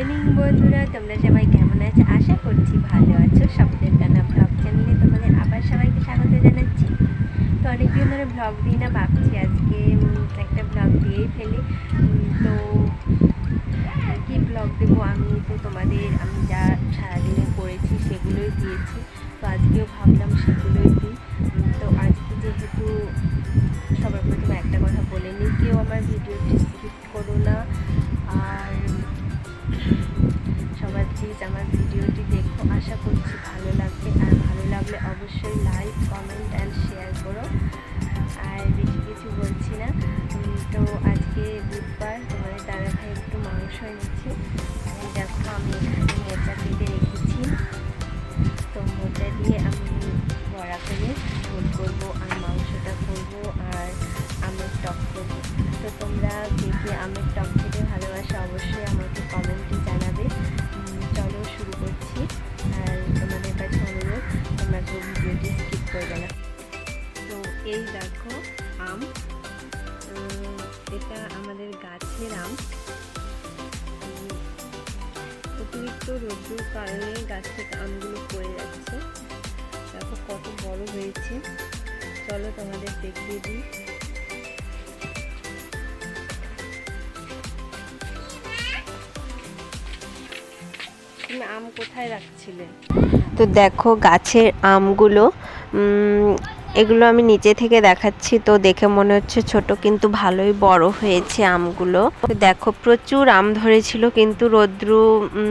Morning বন্ধুরা, তোমরা সবাই কেমন আছো? আশা করছি ভালো আছো। স্বপ্নের গানা ব্লগ চ্যানেলে তোমাদের আবার সবাইকে স্বাগত জানাচ্ছি। তো অনেকদিন ধরে ব্লগ দিই না, ভাবছি আজকে একটা ব্লগ দিয়েই ফেলি। তো কী ব্লগ দেবো আমি? তো তোমাদের, আমি যা সারাদিনে করেছি সেগুলোই দিয়েছি। তো আজকেও ভাবলাম সেগুলোই দিই। তো আজকে যেহেতু সবার প্রথমে একটা কথা বলে নিই, কেউ আমার ভিডিওটি আশা করছি ভালো লাগবে। আর ভালো লাগলে অবশ্যই লাইক কমেন্ট অ্যান্ড শেয়ার করো। আর বেশি কিছু বলছি না। তো আজকে বুধবার তোমাদের দাদা ভাই একটু মাংস এনেছি। দেখো আমি এখানে মোচা কেটে রেখেছি। তো মোচা দিয়ে আমি বড়া করে ঝোল করব আর মাংসটা করব আর আমের টক করব। তো তোমরা কে আমের টক এই দেখো আম। এটা আমাদের গাছের আম। অতিরিক্ত রোদ্দুর কারণে গাছ থেকে আমগুলো পড়ে যাচ্ছে। দেখো কত বড় হয়েছে। চলো তোমাদের দেখিয়ে দিই। আম কোথায় রাখছিলে? তো দেখো গাছের আমগুলো এগুলো আমি নিচে থেকে দেখাচ্ছি, তো দেখে মনে হচ্ছে ছোট কিন্তু ভালোই বড় হয়েছে আমগুলো। দেখো, প্রচুর আম ধরেছিল কিন্তু রোদ্রু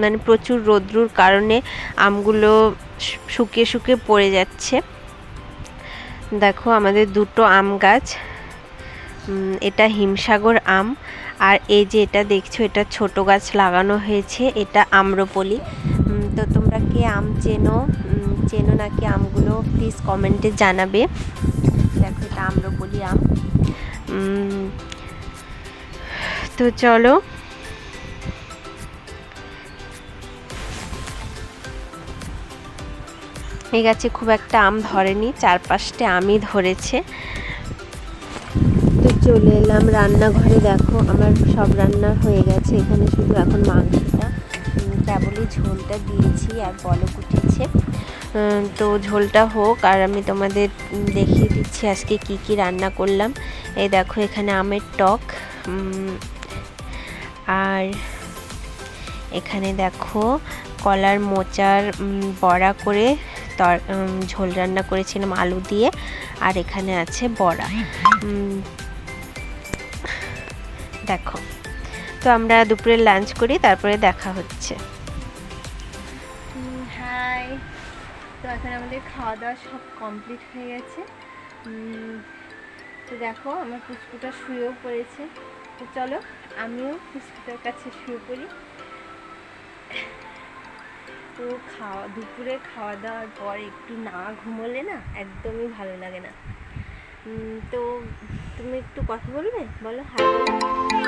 মানে প্রচুর রোদ্রুর কারণে আমগুলো শুকিয়ে শুকিয়ে পড়ে যাচ্ছে। দেখো আমাদের দুটো আম গাছ এটা হিমসাগর আম, আর এই যে এটা দেখছ, এটা ছোট গাছ লাগানো হয়েছে, এটা আম্রপলি। তো তোমরা কে আম চেনো? চেনো নাকি আমগুলো প্লিজ কমেন্টে জানাবে। দেখো এটা আম্রপলি আম। তো চলো। এই গাছে খুব একটা আম ধরেনি চার পাঁচটা আমই ধরেছে। তো চলে এলাম রান্নাঘরে দেখো আমার সব রান্না হয়ে গেছে এখানে শুধু এখন মাংসটা। কেবলই ঝোলটা দিয়েছি আর বলক উঠেছে। উম, তো ঝোলটা হোক, আর আমি তোমাদের দেখিয়ে দিচ্ছি আজকে কি কি রান্না করলাম। এই দেখো, এখানে আমের টক আর এখানে দেখো, কলার মোচার বড়া করে তর ঝোল রান্না করেছিলাম আলু দিয়ে, আর এখানে আছে বড়া। দেখো, তো আমরা দুপুরে লাঞ্চ করি, তারপরে দেখা হচ্ছে। হাই তো এখন আমাদের খাওয়া দাওয়া সব কমপ্লিট হয়ে গেছে। তো দেখো আমার পুষ্পুটা শুয়েও পড়েছে। তো চলো আমিও পুষ্পুটার কাছে শুয়ে পড়ি। তো খাওয়া, দুপুরে খাওয়া দাওয়ার পর একটু না ঘুমোলে না একদমই ভালো লাগে না। তো তুমি একটু কথা বলবে? বলো হাই বলো